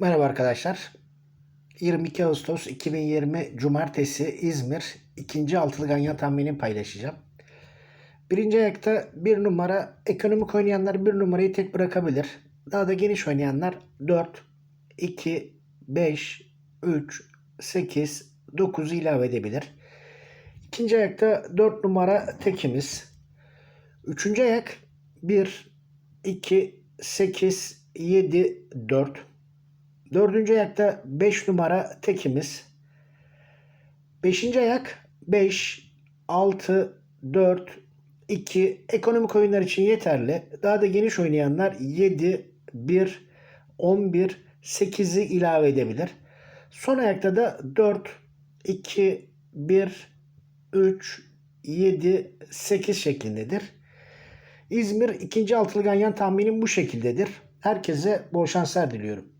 Merhaba arkadaşlar. 22 Ağustos 2020 Cumartesi İzmir ikinci altılı ganyan tahminini paylaşacağım. Birinci ayakta bir numara ekonomik oynayanlar bir numarayı tek bırakabilir. Daha da geniş oynayanlar 4, 2, 5, 3, 8, 9 ilave edebilir. İkinci ayakta 4 numara tekimiz. Üçüncü ayak 1, 2, 8, 7, 4. Dördüncü ayakta 5 numara tekimiz. Beşinci ayak 5, 6, 4, 2 ekonomik oyunlar için yeterli. Daha da geniş oynayanlar 7, 1, 11, 8'i ilave edebilir. Son ayakta da 4, 2, 1, 3, 7, 8 şeklindedir. İzmir ikinci altılı ganyan tahminim bu şekildedir. Herkese bol şanslar diliyorum.